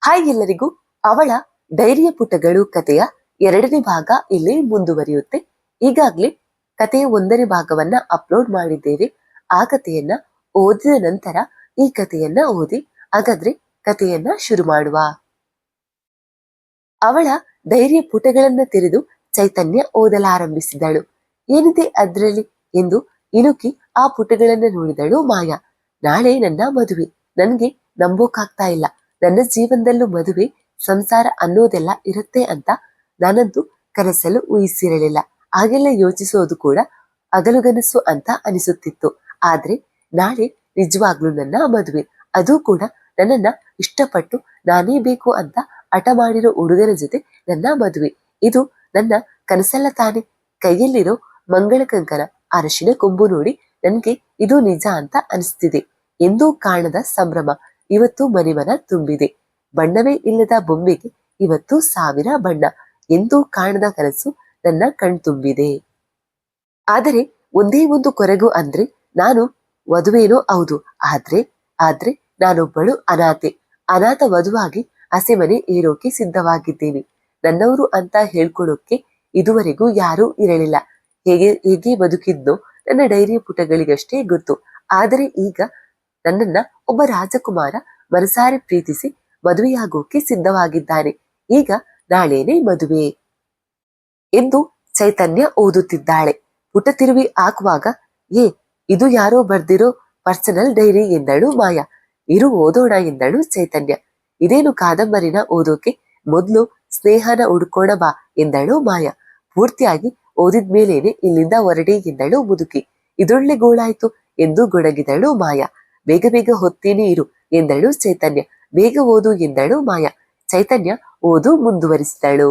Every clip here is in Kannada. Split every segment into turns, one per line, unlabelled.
ಹಾಯ್ ಎಲ್ಲರಿಗೂ. ಅವಳ ಧೈರ್ಯ ಪುಟಗಳು ಕಥೆಯ ಎರಡನೇ ಭಾಗ ಇಲ್ಲಿ ಮುಂದುವರಿಯುತ್ತೆ. ಈಗಾಗ್ಲೇ ಕಥೆಯ ಒಂದನೇ ಭಾಗವನ್ನ ಅಪ್ಲೋಡ್ ಮಾಡಿದ್ದೇವೆ. ಆ ಕಥೆಯನ್ನ ಓದಿದ ನಂತರ ಈ ಕಥೆಯನ್ನ ಓದಿ, ಹಾಗಾದ್ರೆ ಕಥೆಯನ್ನ ಶುರು ಮಾಡುವ. ಅವಳ ಧೈರ್ಯ ಪುಟಗಳನ್ನ ತೆರೆದು ಚೈತನ್ಯ ಓದಲಾರಂಭಿಸಿದಳು ಏನಿದೆ ಅದ್ರಲ್ಲಿ? ಎಂದು ಇಣುಕಿ ಆ ಪುಟಗಳನ್ನ ನೋಡಿದಳು ಮಾಯಾ. ನಾಳೆ ನನ್ನ ಮದುವೆ. ನನ್ಗೆ ನಂಬೋಕಾಗ್ತಾ ಇಲ್ಲ. ನನ್ನ ಜೀವನದಲ್ಲೂ ಮದುವೆ ಸಂಸಾರ ಅನ್ನೋದೆಲ್ಲ ಇರುತ್ತೆ ಅಂತ ನಾನಂತೂ ಕನಸಲ್ಲೂ ಊಹಿಸಿರಲಿಲ್ಲ. ಹಾಗೆಲ್ಲ ಯೋಚಿಸೋದು ಕೂಡ ಅಗಲುಗನಸು ಅಂತ ಅನಿಸುತ್ತಿತ್ತು. ಆದ್ರೆ ನಾಳೆ ನಿಜವಾಗ್ಲೂ ನನ್ನ ಮದುವೆ. ಅದು ಕೂಡ ನನ್ನನ್ನ ಇಷ್ಟಪಟ್ಟು ನಾನೇ ಬೇಕು ಅಂತ ಹಠ ಮಾಡಿರೋ ಹುಡುಗನ ಜೊತೆ ನನ್ನ ಮದುವೆ. ಇದು ನನ್ನ ಕನಸಲ್ಲ ತಾನೆ. ಕೈಯಲ್ಲಿರೋ ಮಂಗಳ ಕಂಕಣ ಅರಶಿನ ಕೊಂಬು ನೋಡಿ ನನ್ಗೆ ಇದು ನಿಜ ಅಂತ ಅನಿಸ್ತಿದೆ. ಎಂದೂ ಕಾಣದ ಸಂಭ್ರಮ. ಇವತ್ತು ಮನೆಮನ ತುಂಬಿದೆ. ಬಣ್ಣವೇ ಇಲ್ಲದ ಬೊಂಬೆಗೆ ಇವತ್ತು ಸಾವಿರ ಬಣ್ಣ. ಎಂದು ಕಾಣದ ಕನಸು ನನ್ನ ಕಣ್ತುಂಬಿದೆ. ಆದರೆ ಒಂದೇ ಒಂದು ಕೊರಗು ಅಂದ್ರೆ ನಾನು ವಧುವೇನೋ ಹೌದು. ಆದ್ರೆ ಆದ್ರೆ ನಾನೊಬ್ಬಳು ಅನಾಥೆ. ಅನಾಥ ವಧುವಾಗಿ ಹಸೆಮನೆ ಏರೋಕೆ ಸಿದ್ಧವಾಗಿದ್ದೇನೆ ನನ್ನವರು ಅಂತ ಹೇಳ್ಕೊಳ್ಳೋಕೆ ಇದುವರೆಗೂ ಯಾರೂ ಇರಲಿಲ್ಲ. ಹೇಗೆ ಹೇಗೆ ಬದುಕಿದ್ನೋ ನನ್ನ ಡೈರಿ ಪುಟಗಳಿಗಷ್ಟೇ ಗೊತ್ತು. ಆದರೆ ಈಗ ನನ್ನನ್ನ ಒಬ್ಬ ರಾಜಕುಮಾರ ಮನಸಾರೆ ಪ್ರೀತಿಸಿ ಮದುವೆಯಾಗೋಕೆ ಸಿದ್ಧವಾಗಿದ್ದಾನೆ. ಈಗ ನಾಳೆನೆ ಮದುವೆ. ಎಂದು ಚೈತನ್ಯ ಓದುತ್ತಿದ್ದಾಳೆ. ಪುಟ ತಿರುವಿ ಹಾಕುವಾಗ, ಏ, ಇದು ಯಾರೋ ಬರ್ದಿರೋ ಪರ್ಸನಲ್ ಡೈರಿ ಎಂದಳು ಮಾಯಾ. ಇರು ಓದೋಣ ಎಂದಳು ಚೈತನ್ಯ. ಇದೇನು ಕಾದಂಬರಿನ ಓದೋಕೆ? ಮೊದ್ಲು ಸ್ನೇಹನ ಹುಡ್ಕೋಣ ಬಾ ಎಂದಳು ಮಾಯಾ. ಪೂರ್ತಿಯಾಗಿ ಓದಿದ್ಮೇಲೇನೆ ಇಲ್ಲಿಂದ ಹೊರಡಿ ಎಂದಳು ಮುದುಕಿ. ಇದೊಳ್ಳೆ ಗೋಳಾಯ್ತು ಎಂದು ಗೊಣಗಿದಳು ಮಾಯಾ. ಬೇಗ ಬೇಗ ಹೊತ್ತೇನೆ ಇರು ಎಂದಳು ಚೈತನ್ಯ. ಬೇಗ ಓದು ಎಂದಳು ಮಾಯಾ. ಚೈತನ್ಯ ಓದು ಮುಂದುವರಿಸಿದಳು.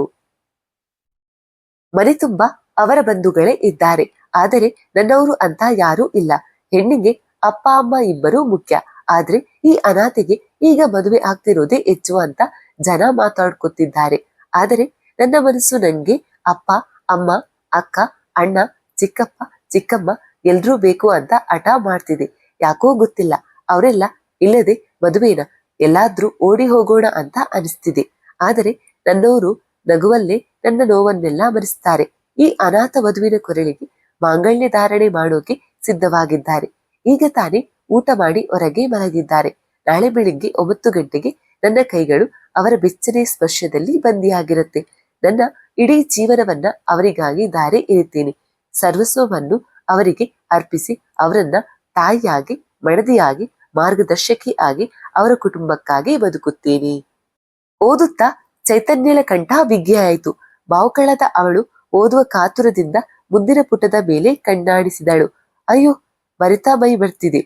ಮನೆ ತುಂಬ ಅವರ ಬಂಧುಗಳೇ ಇದ್ದಾರೆ. ಆದರೆ ನನ್ನವರು ಅಂತ ಯಾರೂ ಇಲ್ಲ. ಹೆಣ್ಣಿಗೆ ಅಪ್ಪ, ಅಮ್ಮ ಇಬ್ಬರೂ ಮುಖ್ಯ. ಆದ್ರೆ ಈ ಅನಾಥೆಗೆ ಈಗ ಮದುವೆ ಆಗ್ತಿರೋದೇ ಹೆಚ್ಚು ಅಂತ ಜನ ಮಾತಾಡ್ಕೊತಿದ್ದಾರೆ. ಆದರೆ ನನ್ನ ಮನಸ್ಸು ನನ್ಗೆ ಅಪ್ಪ, ಅಮ್ಮ, ಅಕ್ಕ, ಅಣ್ಣ, ಚಿಕ್ಕಪ್ಪ, ಚಿಕ್ಕಮ್ಮ ಎಲ್ರೂ ಬೇಕು ಅಂತ ಹಠ ಮಾಡ್ತಿದೆ. ಯಾಕೋ ಗೊತ್ತಿಲ್ಲ. ಅವರೆಲ್ಲ, ಇಲ್ಲದೆ ಮದುವೆನ ಎಲ್ಲಾದ್ರೂ ಓಡಿ ಹೋಗೋಣ ಅಂತ ಅನಿಸ್ತಿದೆ. ಆದರೆ ನನ್ನವರು ನಗುವಲ್ಲೇ ನನ್ನ ನೋವನ್ನೆಲ್ಲ ಮರೆಸ್ತಾರೆ. ಈ ಅನಾಥ ವಧುವಿನ ಕೊರಳಿಗೆ ಮಾಂಗಲ್ಯ ಧಾರಣೆ ಮಾಡೋಕೆ ಸಿದ್ಧವಾಗಿದ್ದಾರೆ. ಈಗ ತಾನೇ ಊಟ ಮಾಡಿ ಹೊರಗೆ ಮಲಗಿದ್ದಾರೆ. ನಾಳೆ ಬೆಳಿಗ್ಗೆ ಒಂಬತ್ತು ಗಂಟೆಗೆ ನನ್ನ ಕೈಗಳು ಅವರ ಬೆಚ್ಚನೆ ಸ್ಪರ್ಶದಲ್ಲಿ ಬಂದಿಯಾಗಿರುತ್ತೆ. ನನ್ನ ಇಡೀ ಜೀವನವನ್ನ ಅವರಿಗಾಗಿ ದಾರೆ ಇರುತ್ತೇನೆ ಸರ್ವಸ್ವವನ್ನು ಅವರಿಗೆ ಅರ್ಪಿಸಿ ಅವರನ್ನ ತಾಯಿಯಾಗಿ, ಮಡದಿಯಾಗಿ ಮಾರ್ಗದರ್ಶಕಿ ಆಗಿ ಅವರ ಕುಟುಂಬಕ್ಕಾಗಿ ಬದುಕುತ್ತೇನೆ ಓದುತ್ತಾ ಚೈತನ್ಯಳ ಕಂಠ ಬಿಗ್ಗೆಯಾಯಿತು ಬಾವುಕಳದ ಅವಳು ಓದುವ ಕಾತುರದಿಂದ ಮುಂದಿನ ಪುಟದ ಮೇಲೆ ಕಣ್ಣಾಡಿಸಿದಳು. ಅಯ್ಯೋ, ಬರಿತಾ ಮೈ ಬರ್ತಿದೆ.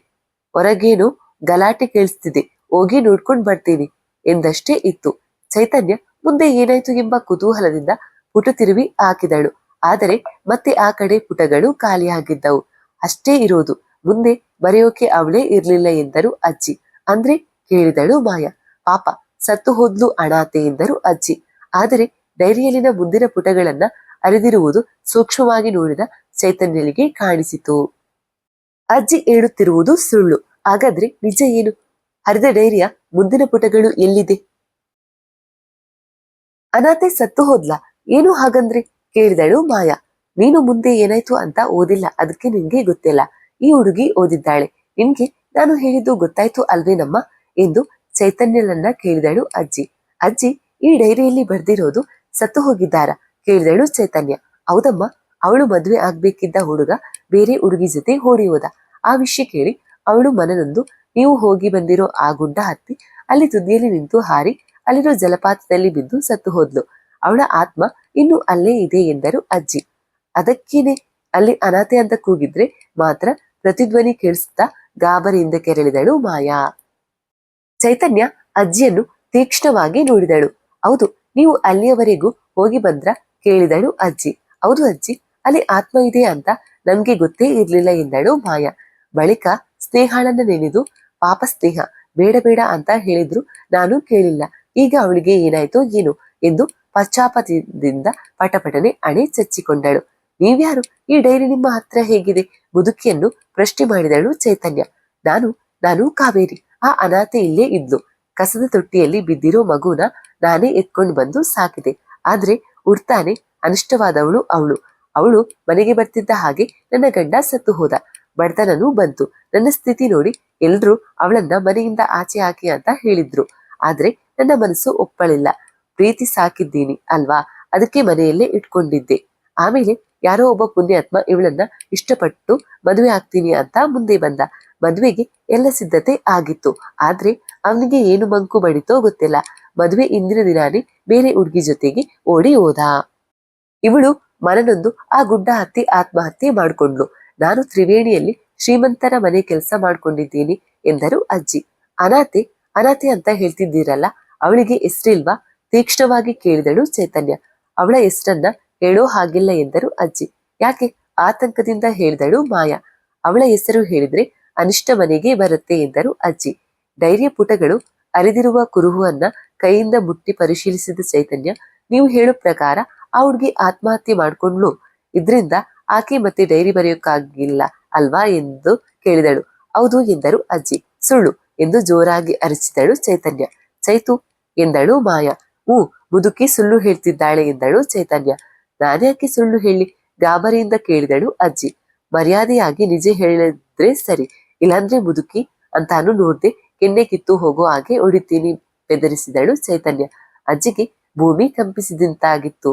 ಹೊರಗೇನು ಗಲಾಟೆ ಕೇಳಿಸ್ತಿದೆ. ಹೋಗಿ ನೋಡ್ಕೊಂಡ್ ಬರ್ತೀನಿ ಎಂದಷ್ಟೇ ಇತ್ತು. ಚೈತನ್ಯ ಮುಂದೆ ಏನಾಯ್ತು ಎಂಬ ಕುತೂಹಲದಿಂದ ಪುಟ ತಿರುವಿ ಹಾಕಿದಳು. ಆದರೆ ಮತ್ತೆ ಆ ಕಡೆ ಪುಟಗಳು ಖಾಲಿಯಾಗಿದ್ದವು ಅಷ್ಟೇ ಇರೋದು. ಮುಂದೆ ಬರೆಯೋಕೆ ಅವಳೇ ಇರ್ಲಿಲ್ಲ ಎಂದರು ಅಜ್ಜಿ. ಅಂದ್ರೆ ಕೇಳಿದಳು ಮಾಯಾ. ಪಾಪ, ಸತ್ತು ಹೋದ್ಲು ಅಣಾತೆ ಎಂದರು ಅಜ್ಜಿ. ಆದರೆ ಡೈರಿಯಲ್ಲಿನ ಮುಂದಿನ ಪುಟಗಳನ್ನ ಅರಿದಿರುವುದು ಸೂಕ್ಷ್ಮವಾಗಿ ನೋಡಿದ ಚೈತನ್ಯನಿಗೆ ಕಾಣಿಸಿತು. ಅಜ್ಜಿ ಹೇಳುತ್ತಿರುವುದು ಸುಳ್ಳು. ಹಾಗಾದ್ರೆ ನಿಜ ಏನು? ಹರಿದ ಡೈರಿಯ ಮುಂದಿನ ಪುಟಗಳು ಎಲ್ಲಿದೆ? ಅನಾಥೆ ಸತ್ತು ಹೋದ್ಲಾ? ಏನು ಹಾಗಂದ್ರೆ? ಕೇಳಿದಳು ಮಾಯಾ. ನೀನು ಮುಂದೆ ಏನಾಯ್ತು ಅಂತ ಓದಿಲ್ಲ. ಅದಕ್ಕೆ ನಿನ್ಗೆ ಗೊತ್ತಿಲ್ಲ. ಈ ಹುಡುಗಿ ಓದಿದ್ದಾಳೆ. ನಿನ್ಗೆ ನಾನು ಹೇಳಿದ್ದು ಗೊತ್ತಾಯ್ತು ಅಲ್ವೇನಮ್ಮ ಎಂದು ಚೈತನ್ಯಲನ್ನ ಕೇಳಿದಳು ಅಜ್ಜಿ. ಅಜ್ಜಿ ಈ ಡೈರಿಯಲ್ಲಿ ಬರ್ದಿರೋದು ಸತ್ತು ಹೋಗಿದ್ದಾರ ಕೇಳಿದಳು ಚೈತನ್ಯ. ಹೌದಮ್ಮ, ಅವಳು ಮದುವೆ ಆಗ್ಬೇಕಿದ್ದ ಹುಡುಗ ಬೇರೆ ಹುಡುಗಿ ಜೊತೆ ಓಡಿ ಹೋದ. ಆ ವಿಷಯ ಕೇಳಿ ಅವಳು ಮನನೊಂದು, ನೀವು ಹೋಗಿ ಬಂದಿರೋ ಆ ಗುಡ್ಡ ಹತ್ತಿ ಅಲ್ಲಿ ತುದಿಯಲ್ಲಿ ನಿಂತು ಹಾರಿ ಅಲ್ಲಿರೋ ಜಲಪಾತದಲ್ಲಿ ಬಿದ್ದು ಸತ್ತು ಹೋದ್ಲು. ಅವಳ ಆತ್ಮ ಇನ್ನು ಅಲ್ಲೇ ಇದೆ ಎಂದರು ಅಜ್ಜಿ. ಅದಕ್ಕೇನೆ ಅಲ್ಲಿ ಅನಾಥೆ ಅಂತ ಕೂಗಿದ್ರೆ ಮಾತ್ರ ಪ್ರತಿಧ್ವನಿ ಕೇಳಿಸುತ್ತಾ ಗಾಬರಿಯಿಂದ ಕೆರಳಿದಳು ಮಾಯಾ. ಚೈತನ್ಯ ಅಜ್ಜಿಯನ್ನು ತೀಕ್ಷ್ಣವಾಗಿ ನೋಡಿದಳು. ಹೌದು, ನೀವು ಅಲ್ಲಿಯವರೆಗೂ ಹೋಗಿ ಬಂದ್ರ? ಕೇಳಿದಳು ಅಜ್ಜಿ. ಹೌದು ಅಜ್ಜಿ, ಅಲ್ಲಿ ಆತ್ಮ ಇದೆ ಅಂತ ನಮ್ಗೆ ಗೊತ್ತೇ ಇರ್ಲಿಲ್ಲ ಎಂದಳು ಮಾಯಾ. ಬಳಿಕ ಸ್ನೇಹಾಳನ್ನ ನೆನೆದು, ಪಾಪ ಸ್ನೇಹ, ಬೇಡ ಬೇಡ ಅಂತ ಹೇಳಿದ್ರು ನಾನು ಕೇಳಿಲ್ಲ. ಈಗ ಅವಳಿಗೆ ಏನಾಯ್ತೋ ಏನು ಎಂದು ಪಶ್ಚಾಪದಿಂದ ಪಟಪಟನೆ ಅಣೆ ಚಚ್ಚಿಕೊಂಡಳು. ನೀವ್ಯಾರು? ಈ ಡೈರಿ ನಿಮ್ಮ ಹತ್ರ ಹೇಗಿದೆ? ಮುದುಕಿಯನ್ನು ಪ್ರಶ್ನೆ ಮಾಡಿದಳು ಚೈತನ್ಯ. ನಾನು ನಾನು ಕಾವೇರಿ. ಆ ಅನಾಥೆ ಇಲ್ಲೇ ಇದ್ಲು. ಕಸದ ತೊಟ್ಟಿಯಲ್ಲಿ ಬಿದ್ದಿರೋ ಮಗುನ ನಾನೇ ಎತ್ಕೊಂಡು ಬಂದು ಸಾಕಿದೆ. ಆದ್ರೆ ಉಡ್ತಾನೆ, ಅನಿಷ್ಟವಾದವಳು ಅವಳು. ಅವಳು ಮನೆಗೆ ಬರ್ತಿದ್ದ ಹಾಗೆ ನನ್ನ ಗಂಡ ಸತ್ತು ಹೋದ. ಬಡತನನೂ ಬಂತು. ನನ್ನ ಸ್ಥಿತಿ ನೋಡಿ ಎಲ್ರೂ ಅವಳನ್ನ ಮನೆಯಿಂದ ಆಚೆ ಹಾಕಿ ಅಂತ ಹೇಳಿದ್ರು. ಆದ್ರೆ ನನ್ನ ಮನಸ್ಸು ಒಪ್ಪಳಿಲ್ಲ. ಪ್ರೀತಿ ಸಾಕಿದ್ದೀನಿ ಅಲ್ವಾ? ಅದಕ್ಕೆ ಮನೆಯಲ್ಲೇ ಇಟ್ಕೊಂಡಿದ್ದೆ. ಆಮೇಲೆ ಯಾರೋ ಒಬ್ಬ ಪುಣ್ಯಾತ್ಮ ಇವಳನ್ನ ಇಷ್ಟಪಟ್ಟು ಮದುವೆ ಆಗ್ತೀನಿ ಅಂತ ಮುಂದೆ ಬಂದ. ಮದುವೆಗೆ ಎಲ್ಲ ಸಿದ್ಧತೆ ಆಗಿತ್ತು. ಆದ್ರೆ ಅವನಿಗೆ ಏನು ಮಂಕು ಬಡಿತೋ ಗೊತ್ತಿಲ್ಲ. ಮದುವೆ ಇಂದಿನ ದಿನಾನೇ ಬೇರೆ ಹುಡುಗಿ ಜೊತೆಗೆ ಓಡಿ ಹೋದ. ಇವಳು ಮನನೊಂದು ಆ ಗುಡ್ಡ ಹತ್ತಿ ಆತ್ಮಹತ್ಯೆ ಮಾಡಿಕೊಂಡ್ಲು ನಾನು ತ್ರಿವೇಣಿಯಲ್ಲಿ ಶ್ರೀಮಂತರ ಮನೆ ಕೆಲಸ ಮಾಡ್ಕೊಂಡಿದ್ದೀನಿ ಎಂದರು ಅಜ್ಜಿ. ಅನಾಥೆ ಅನಾಥೆ ಅಂತ ಹೇಳ್ತಿದ್ದೀರಲ್ಲ, ಅವಳಿಗೆ ಹೆಸರಿಲ್ವಾ? ತೀಕ್ಷ್ಣವಾಗಿ ಕೇಳಿದಳು ಚೈತನ್ಯ. ಅವಳ ಹೆಸರನ್ನ ಹೇಳೋ ಹಾಗಿಲ್ಲ ಎಂದರು ಅಜ್ಜಿ. ಯಾಕೆ? ಆತಂಕದಿಂದ ಹೇಳಿದಳು ಮಾಯಾ. ಅವಳ ಹೆಸರು ಹೇಳಿದ್ರೆ ಅನಿಷ್ಟ ಮನೆಗೆ ಬರುತ್ತೆ ಎಂದರು ಅಜ್ಜಿ. ಧೈರ್ಯ ಪುಟಗಳು, ಅರಿದಿರುವ ಕುರುಹುವನ್ನ ಕೈಯಿಂದ ಮುಟ್ಟಿ ಪರಿಶೀಲಿಸಿದ ಚೈತನ್ಯ, ನೀವು ಹೇಳೋ ಪ್ರಕಾರ ಆ ಹುಡುಗಿ ಆತ್ಮಹತ್ಯೆ ಮಾಡ್ಕೊಂಡ್ಲು ಇದ್ರಿಂದ ಆಕೆ ಮತ್ತೆ ಡೈರಿ ಬರೆಯೋಕ್ಕಾಗಿಲ್ಲ ಅಲ್ವಾ ಎಂದು ಕೇಳಿದಳು. ಹೌದು ಎಂದರು ಅಜ್ಜಿ. ಸುಳ್ಳು ಎಂದು ಜೋರಾಗಿ ಅರಚಿದಳು ಚೈತನ್ಯ. ಚೈತು ಎಂದಳು ಮಾಯಾ. ಹ್ಞೂ, ಮುದುಕಿ ಸುಳ್ಳು ಹೇಳ್ತಿದ್ದಾಳೆ ಎಂದಳು ಚೈತನ್ಯ. ನಾನ್ಯಾಕೆ ಸುಳ್ಳು ಹೇಳಿ ಗಾಬರಿಯಿಂದ ಕೇಳಿದಳು ಅಜ್ಜಿ. ಮರ್ಯಾದೆಯಾಗಿ ನಿಜ ಹೇಳಿದ್ರೆ ಸರಿ, ಇಲ್ಲಾಂದ್ರೆ ಮುದುಕಿ ಅಂತಾನು ನೋಡ್ದೆ ಕೆನ್ನೆ ಕಿತ್ತು ಹೋಗೋ ಹಾಗೆ ಹೊಡಿತೀನಿ ಬೆದರಿಸಿದಳು ಚೈತನ್ಯ. ಅಜ್ಜಿಗೆ ಭೂಮಿ ಕಂಪಿಸಿದಂತಾಗಿತ್ತು.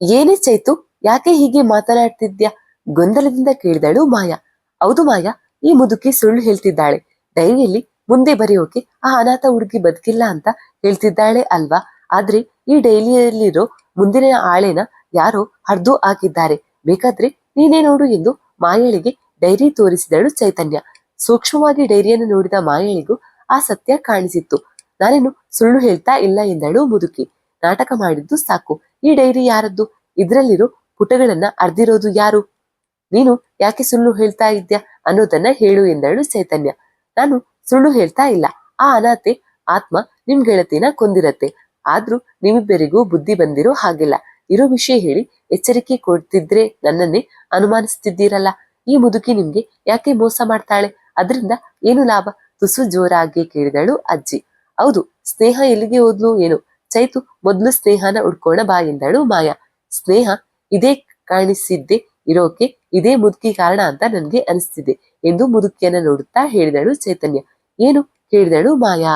ಏನೇ ಚೈತು, ಯಾಕೆ ಹೀಗೆ ಮಾತನಾಡ್ತಿದ್ಯಾ? ಗೊಂದಲದಿಂದ ಕೇಳಿದಳು ಮಾಯಾ. ಹೌದು ಮಾಯಾ, ಈ ಮುದುಕಿ ಸುಳ್ಳು ಹೇಳ್ತಿದ್ದಾಳೆ. ಡೈರಿಯಲ್ಲಿ ಮುಂದೆ ಬರೆಯೋಕೆ ಆ ಅನಾಥ ಹುಡುಗಿ ಬದುಕಿಲ್ಲ ಅಂತ ಹೇಳ್ತಿದ್ದಾಳೆ ಅಲ್ವಾ? ಆದ್ರೆ ಈ ಡೈಲಿಯಲ್ಲಿರೋ ಮುಂದಿನ ಆಳೆನ ಯಾರೋ ಹರಿದು ಹಾಕಿದ್ದಾರೆ. ಬೇಕಾದ್ರೆ ನೀನೇ ನೋಡು ಎಂದು ಮಾಯಳಿಗೆ ಡೈರಿ ತೋರಿಸಿದಳು ಚೈತನ್ಯ. ಸೂಕ್ಷ್ಮವಾಗಿ ಡೈರಿಯನ್ನು ನೋಡಿದ ಮಾಯಳಿಗೂ ಆ ಸತ್ಯ ಕಾಣಿಸಿತ್ತು. ನಾನೇನು ಸುಳ್ಳು ಹೇಳ್ತಾ ಇಲ್ಲ ಎಂದಳು ಮುದುಕಿ. ನಾಟಕ ಮಾಡಿದ್ದು ಸಾಕು. ಈ ಡೈರಿ ಯಾರದ್ದು? ಇದ್ರಲ್ಲಿರೋ ಪುಟಗಳನ್ನ ಅರ್ದಿರೋದು ಯಾರು? ನೀನು ಯಾಕೆ ಸುಳ್ಳು ಹೇಳ್ತಾ ಇದ್ಯಾ ಅನ್ನೋದನ್ನ ಹೇಳು ಎಂದಳು ಚೈತನ್ಯ. ನಾನು ಸುಳ್ಳು ಹೇಳ್ತಾ ಇಲ್ಲ. ಆ ಅನಾಥೆ ಆತ್ಮ ನಿಮ್ ಗೆಳತಿನ ಕೊಂದಿರತ್ತೆ. ಆದ್ರೂ ನಿಮ್ಮಿಬ್ಬರಿಗೂ ಬುದ್ಧಿ ಬಂದಿರೋ ಹಾಗಿಲ್ಲ. ಇರೋ ವಿಷಯ ಹೇಳಿ ಎಚ್ಚರಿಕೆ ಕೊಡ್ತಿದ್ರೆ ನನ್ನನ್ನೇ ಅನುಮಾನಿಸ್ತಿದ್ದೀರಲ್ಲ? ಈ ಮುದುಕಿ ನಿಮ್ಗೆ ಯಾಕೆ ಮೋಸ ಮಾಡ್ತಾಳೆ? ಅದರಿಂದ ಏನು ಲಾಭ? ತುಸು ಜೋರಾಗಿ ಕೇಳಿದಳು ಅಜ್ಜಿ. ಹೌದು, ಸ್ನೇಹ ಎಲ್ಲಿಗೆ ಹೋದ್ಲು ಏನು? ಚೈತು ಮೊದ್ಲು ಸ್ನೇಹನ ಉಡ್ಕೋಣ ಬಾ ಎಂದಳು ಮಾಯಾ. ಸ್ನೇಹ ಇದೇ ಕಾಣಿಸಿದ್ದೆ, ಇರೋಕೆ ಇದೇ ಮುದುಕಿ ಕಾರಣ ಅಂತ ನನ್ಗೆ ಅನಿಸ್ತಿದೆ ಎಂದು ಮುದುಕಿಯನ್ನ ನೋಡುತ್ತಾ ಹೇಳಿದಳು ಚೈತನ್ಯ. ಏನು? ಕೇಳಿದಳು ಮಾಯಾ.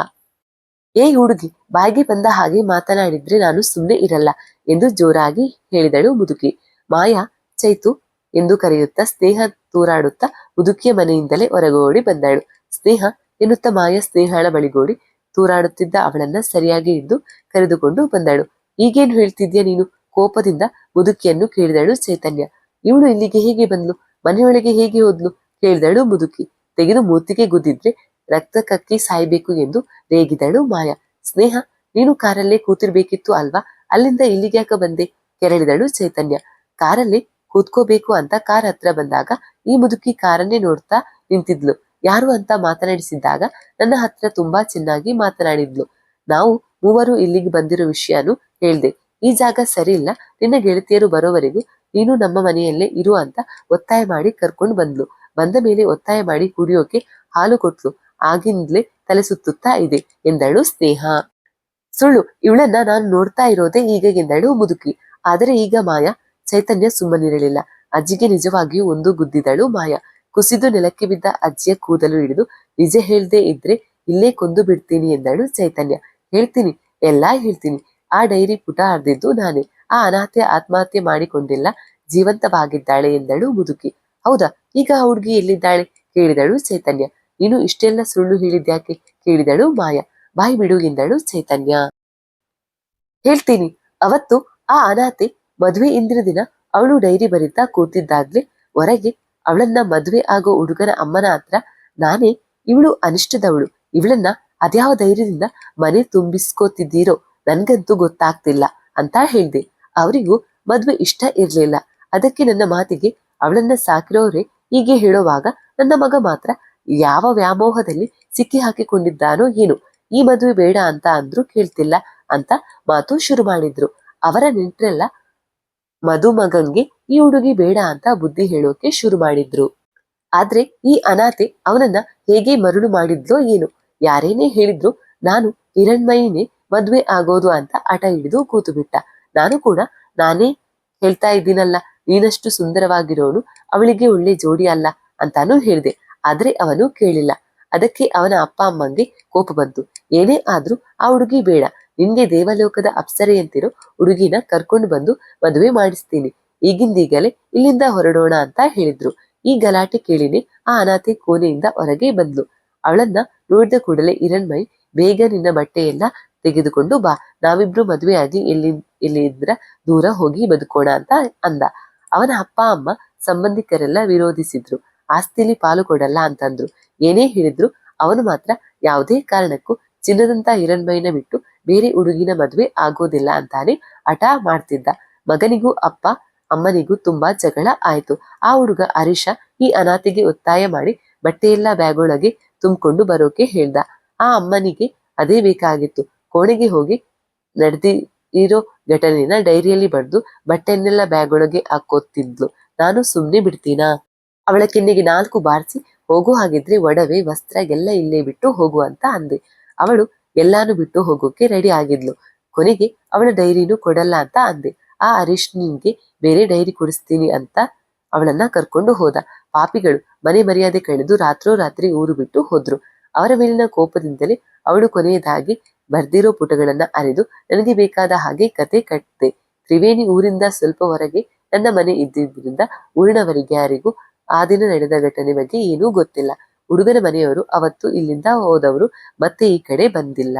ಏ ಹುಡುಗಿ, ಬಾಯಿಗೆ ಬಂದ ಹಾಗೆ ಮಾತನಾಡಿದ್ರೆ ನಾನು ಸುಮ್ಮನೆ ಇರಲ್ಲ ಎಂದು ಜೋರಾಗಿ ಹೇಳಿದಳು ಮುದುಕಿ. ಮಾಯಾ, ಚೈತು ಎಂದು ಕರೆಯುತ್ತಾ ಸ್ನೇಹ ತೂರಾಡುತ್ತಾ ಮುದುಕಿಯ ಮನೆಯಿಂದಲೇ ಹೊರಗೋಡಿ ಬಂದಳು. ಸ್ನೇಹ ಎನ್ನುತ್ತಾ ಮಾಯಾ ಸ್ನೇಹಳ ಬಳಿಗೋಡಿ ತೂರಾಡುತ್ತಿದ್ದ ಅವಳನ್ನ ಸರಿಯಾಗಿ ಹಿಡಿದು ಕರೆದುಕೊಂಡು ಬಂದಳು. ಈಗೇನು ಹೇಳ್ತಿದ್ಯಾ ನೀನು? ಕೋಪದಿಂದ ಮುದುಕಿಯನ್ನು ಕೇಳಿದಳು ಚೈತನ್ಯ. ಇವಳು ಇಲ್ಲಿಗೆ ಹೇಗೆ ಬಂದ್ಲು? ಮನೆಯೊಳಗೆ ಹೇಗೆ ಹೋದ್ಲು? ಕೇಳಿದಳು ಮುದುಕಿ. ತೆಗೆದು ಮೂತಿಗೆ ಗುದ್ದಿದ್ರೆ ರಕ್ತ ಕಕ್ಕಿ ಸಾಯ್ಬೇಕು ಎಂದು ರೇಗಿದಳು ಮಾಯಾ. ಸ್ನೇಹ, ನೀನು ಕಾರಲ್ಲೇ ಕೂತಿರ್ಬೇಕಿತ್ತು ಅಲ್ವಾ? ಅಲ್ಲಿಂದ ಇಲ್ಲಿಗೆ ಯಾಕೆ ಬಂದೆ? ಕೆರಳಿದಳು ಚೈತನ್ಯ. ಕಾರಲ್ಲಿ ಕೂತ್ಕೋಬೇಕು ಅಂತ ಕಾರ್ ಹತ್ರ ಬಂದಾಗ ಈ ಮುದುಕಿ ಕಾರನ್ನೇ ನೋಡ್ತಾ ನಿಂತಿದ್ಲು. ಯಾರು ಅಂತ ಮಾತನಾಡಿಸಿದ್ದಾಗ ನನ್ನ ಹತ್ರ ತುಂಬಾ ಚೆನ್ನಾಗಿ ಮಾತನಾಡಿದ್ಲು. ನಾವು ಮೂವರು ಇಲ್ಲಿಗೆ ಬಂದಿರೋ ವಿಷಯನು ಹೇಳ್ದೆ. ಈ ಜಾಗ ಸರಿ ಇಲ್ಲ. ನಿನ್ನ ಗೆಳತಿಯರು ಬರೋವರೆಗೂ ನೀನು ನಮ್ಮ ಮನೆಯಲ್ಲೇ ಇರು ಅಂತ ಒತ್ತಾಯ ಮಾಡಿ ಕರ್ಕೊಂಡು ಬಂದ್ಲು. ಬಂದ ಮೇಲೆ ಒತ್ತಾಯ ಮಾಡಿ ಕುಡಿಯೋಕೆ ಹಾಲು ಕೊಟ್ಲು. ಆಗಿಂದ್ಲೇ ತಲೆ ಸುತ್ತುತ್ತಾ ಇದೆ. ಎಂದಳು ಸ್ನೇಹ. ಸುಳ್ಳು, ಇವಳನ್ನ ನಾನು ನೋಡ್ತಾ ಇರೋದೇ ಈಗ ಎಂದಳು ಮುದುಕಿ. ಆದರೆ ಈಗ ಮಾಯಾ ಚೈತನ್ಯ ಸುಮ್ಮನಿರಲಿಲ್ಲ. ಅಜ್ಜಿಗೆ ನಿಜವಾಗಿಯೂ ಒಂದು ಗುದ್ದಿದಳು ಮಾಯಾ. ಕುಸಿದು ನೆಲಕ್ಕೆ ಬಿದ್ದ ಅಜ್ಜಿಯ ಕೂದಲು ಹಿಡಿದು, ನಿಜ ಹೇಳ್ದೆ ಇದ್ರೆ ಇಲ್ಲೇ ಕೊಂದು ಬಿಡ್ತೀನಿ ಎಂದಳು ಚೈತನ್ಯ. ಹೇಳ್ತೀನಿ, ಎಲ್ಲಾ ಹೇಳ್ತೀನಿ. ಆ ಡೈರಿ ಪುಟ ಹರಿದಿದ್ದು ನಾನೇ. ಆ ಅನಾಥೆ ಆತ್ಮಹತ್ಯೆ ಮಾಡಿಕೊಂಡಿಲ್ಲ, ಜೀವಂತವಾಗಿದ್ದಾಳೆ ಎಂದಳು ಮುದುಕಿ. ಹೌದಾ, ಈಗ ಆ ಹುಡುಗಿ ಎಲ್ಲಿದ್ದಾಳೆ? ಕೇಳಿದಳು ಚೈತನ್ಯ. ನೀನು ಇಷ್ಟೆಲ್ಲ ಸುಳ್ಳು ಹೇಳಿದ್ಯಾಕೆ ಕೇಳಿದಳು ಮಾಯಾ. ಬಾಯಿ ಬಿಡು ಎಂದಳು ಚೈತನ್ಯ. ಹೇಳ್ತೀನಿ, ಅವತ್ತು ಆ ಅನಾಥೆ ಮದುವೆ ಇಂದಿನ ದಿನ ಅವಳು ಡೈರಿ ಬರೀತಾ ಕೂತಿದ್ದಾಗ್ಲೆ ಹೊರಗೆ ಅವಳನ್ನ ಮದುವೆ ಆಗೋ ಹುಡುಗನ ಅಮ್ಮನ ಹತ್ರ ನಾನೇ ಇವಳು ಅನಿಷ್ಟದವಳು. ಇವಳನ್ನ ಅದ್ಯಾವ ಧೈರ್ಯದಿಂದ ಮನೆ ತುಂಬಿಸ್ಕೋತಿದ್ದೀರೋ ನನ್ಗಂತೂ ಗೊತ್ತಾಗ್ತಿಲ್ಲ ಅಂತ ಹೇಳ್ದೆ. ಅವರಿಗೂ ಮದ್ವೆ ಇಷ್ಟ ಇರ್ಲಿಲ್ಲ. ಅದಕ್ಕೆ ನನ್ನ ಮಾತಿಗೆ ಅವಳನ್ನ ಸಾಕಿರೋರೆ ಹೀಗೆ ಹೇಳುವಾಗ ನನ್ನ ಮಗ ಮಾತ್ರ ಯಾವ ವ್ಯಾಮೋಹದಲ್ಲಿ ಸಿಕ್ಕಿ ಹಾಕಿಕೊಂಡಿದ್ದಾನೋ ಏನು, ಈ ಮದುವೆ ಬೇಡ ಅಂತ ಅಂದ್ರೂ ಕೇಳ್ತಿಲ್ಲ ಅಂತ ಮಾತು ಶುರು ಮಾಡಿದ್ರು. ಅವರ ನೆಂಟ್ರೆಲ್ಲ ಮಧುಮಗನ್ಗೆ ಈ ಹುಡುಗಿ ಬೇಡ ಅಂತ ಬುದ್ಧಿ ಹೇಳೋಕೆ ಶುರು ಮಾಡಿದ್ರು. ಆದ್ರೆ ಈ ಅನಾಥೆ ಅವನನ್ನ ಹೇಗೆ ಮರುಳು ಮಾಡಿದ್ಲೋ ಏನು, ಯಾರೇನೇ ಹೇಳಿದ್ರು ನಾನು ಹಿರಣ್ಮಯಿನೇ ಮದ್ವೆ ಆಗೋದು ಅಂತ ಹಠ ಹಿಡಿದು ಕೂತು ಬಿಟ್ಟ. ನಾನು ಕೂಡ ನಾನೇ ಹೇಳ್ತಾ ಇದ್ದೀನಲ್ಲ, ನೀನಷ್ಟು ಸುಂದರವಾಗಿರೋನು, ಅವಳಿಗೆ ಒಳ್ಳೆ ಜೋಡಿ ಅಲ್ಲ ಅಂತಾನು ಹೇಳ್ದೆ. ಆದ್ರೆ ಅವನು ಕೇಳಿಲ್ಲ. ಅದಕ್ಕೆ ಅವನ ಅಪ್ಪ ಅಮ್ಮಂಗೆ ಕೋಪ ಬಂತು. ಏನೇ ಆದ್ರೂ ಆ ಹುಡುಗಿ ಬೇಡ. ನಿನ್ಗೆ ದೇವಲೋಕದ ಅಪ್ಸರೆಯಂತಿರೋ ಹುಡುಗಿನ ಕರ್ಕೊಂಡು ಬಂದು ಮದುವೆ ಮಾಡಿಸ್ತೀನಿ. ಈಗಿಂದೀಗಲೇ ಇಲ್ಲಿಂದ ಹೊರಡೋಣ ಅಂತ ಹೇಳಿದ್ರು. ಈ ಗಲಾಟೆ ಕೇಳಿನೇ ಆ ಅನಾಥೆ ಕೋಣೆಯಿಂದ ಹೊರಗೆ ಬಂದ್ಲು. ಅವಳನ್ನ ನೋಡಿದ ಕೂಡಲೇ ಹಿರಣ್ಮಯಿ, ಬೇಗ ನಿನ್ನ ಬಟ್ಟೆಯೆಲ್ಲ ತೆಗೆದುಕೊಂಡು ಬಾ. ನಾವಿಬ್ರು ಮದುವೆ ಆಗಿ ಎಲ್ಲಿ, ಎಲ್ಲಿದ್ರ ದೂರ ಹೋಗಿ ಬದುಕೋಣ ಅಂತ ಅಂದ. ಅವನ ಅಪ್ಪ, ಅಮ್ಮ, ಸಂಬಂಧಿಕರೆಲ್ಲ ವಿರೋಧಿಸಿದ್ರು. ಆಸ್ತಿಲಿ ಪಾಲು ಕೊಡಲ್ಲ ಅಂತಂದ್ರು. ಏನೇ ಹೇಳಿದ್ರು ಅವನು ಮಾತ್ರ ಯಾವುದೇ ಕಾರಣಕ್ಕೂ ಚಿನ್ನದಂತ ಹಿರಣ್ಮೈನ ಬಿಟ್ಟು ಬೇರೆ ಹುಡುಗಿನ ಮದುವೆ ಆಗೋದಿಲ್ಲ ಅಂತಾನೆ ಹಠ ಮಾಡ್ತಿದ್ದ. ಮಗನಿಗೂ ಅಪ್ಪ, ಅಮ್ಮನಿಗೂ ತುಂಬಾ ಜಗಳ ಆಯ್ತು. ಆ ಹುಡುಗ ಹರೀಶ ಈ ಅನಾಥಿಗೆ ಒತ್ತಾಯ ಮಾಡಿ ಬಟ್ಟೆಯೆಲ್ಲ ಬ್ಯಾಗೊಳಗೆ ತುಂಬಿಕೊಂಡು ಬರೋಕೆ ಹೇಳ್ದ. ಆ ಅಮ್ಮನಿಗೆ ಅದೇ ಬೇಕಾಗಿತ್ತು. ಕೋಣೆಗೆ ಹೋಗಿ ನಡೆದಿರೋ ಘಟನೆನ ಡೈರಿಯಲ್ಲಿ ಬರೆದು ಬಟ್ಟೆಯನ್ನೆಲ್ಲ ಬ್ಯಾಗ್ ಒಳಗೆ ಹಾಕೋತಿದ್ಲು. ನಾನು ಸುಮ್ನೆ ಬಿಡ್ತೀನಾ? ಅವಳ ಕೆನ್ನೆಗೆ ನಾಲ್ಕು ಬಾರಿಸಿ, ಹೋಗೋ ಹಾಗಿದ್ರೆ ಒಡವೆ, ವಸ್ತ್ರ ಎಲ್ಲ ಇಲ್ಲೇ ಬಿಟ್ಟು ಹೋಗು ಅಂತ ಅಂದೆ. ಅವಳು, ಎಲ್ಲಾನು ಬಿಟ್ಟು ಹೋಗೋಕೆ ರೆಡಿ ಆಗಿದ್ಲು. ಕೊನೆಗೆ ಅವಳ ಡೈರಿನೂ ಕೊಡಲ್ಲ ಅಂತ ಅಂದೆ. ಆ ಹರೀಶ್ ಬೇರೆ ಡೈರಿ ಕೊಡಿಸ್ತೀನಿ ಅಂತ ಅವಳನ್ನ ಕರ್ಕೊಂಡು ಹೋದ. ಪಾಪಿಗಳು ಮನೆ ಮರ್ಯಾದೆ ಕಳೆದು ರಾತ್ರೋರಾತ್ರಿ ಊರು ಬಿಟ್ಟು ಹೋದ್ರು. ಅವರ ಮೇಲಿನ ಕೋಪದಿಂದಲೇ ಅವಳು ಕೊನೆಯದಾಗಿ ಬರ್ದಿರೋ ಪುಟಗಳನ್ನ ಅರೆದು, ನನಗೆ ಬೇಕಾದ ಹಾಗೆ ಕತೆ ಕಟ್ಟಿದೆ ತ್ರಿವೇಣಿ ಊರಿಂದ ಸ್ವಲ್ಪ ಹೊರಗೆ ನನ್ನ ಮನೆ ಇದ್ದಿದ್ದರಿಂದ ಊರಿನವರಿಗೆ ಯಾರಿಗೂ ಆ ದಿನ ನಡೆದ ಘಟನೆ ಬಗ್ಗೆ ಏನೂ ಗೊತ್ತಿಲ್ಲ. ಹುಡುಗನ ಮನೆಯವರು ಅವತ್ತು ಇಲ್ಲಿಂದ ಹೋದವರು, ಮತ್ತೆ ಈ ಕಡೆ ಬಂದಿಲ್ಲ.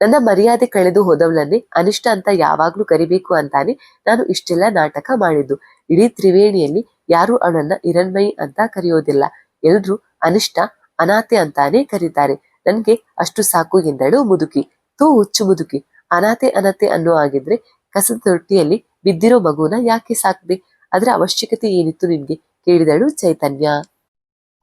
ನನ್ನ ಮರ್ಯಾದೆ ಕಳೆದು ಹೋದವಳನ್ನೇ ಅನಿಷ್ಟ ಅಂತ ಯಾವಾಗ್ಲೂ ಕರಿಬೇಕು ಅಂತಾನೆ ನಾನು ಇಷ್ಟೆಲ್ಲ ನಾಟಕ ಮಾಡಿದ್ದು. ಇಡೀ ತ್ರಿವೇಣಿಯಲ್ಲಿ ಯಾರು ಅವಳನ್ನ ಹಿರಣ್ಮಯಿ ಅಂತ ಕರೆಯೋದಿಲ್ಲ. ಎಲ್ರು ಅನಿಷ್ಟ, ಅನಾಥೆ ಅಂತಾನೆ ಕರೀತಾರೆ. ನನ್ಗೆ ಅಷ್ಟು ಸಾಕು ಎಂದಳು ಮುದುಕಿ. ತೂ ಹುಚ್ಚು ಮುದುಕಿ. ಅನಾಥೆ ಅನಾಥೆ ಅನ್ನೋ ಆಗಿದ್ರೆ ಕಸದ ತೊಟ್ಟಿಯಲ್ಲಿ ಬಿದ್ದಿರೋ ಮಗುನ ಯಾಕೆ ಸಾಕ್ದೆ? ಅದರ ಅವಶ್ಯಕತೆ ಏನಿತ್ತು ನಿನ್ಗೆ? ಕೇಳಿದಳು ಚೈತನ್ಯ.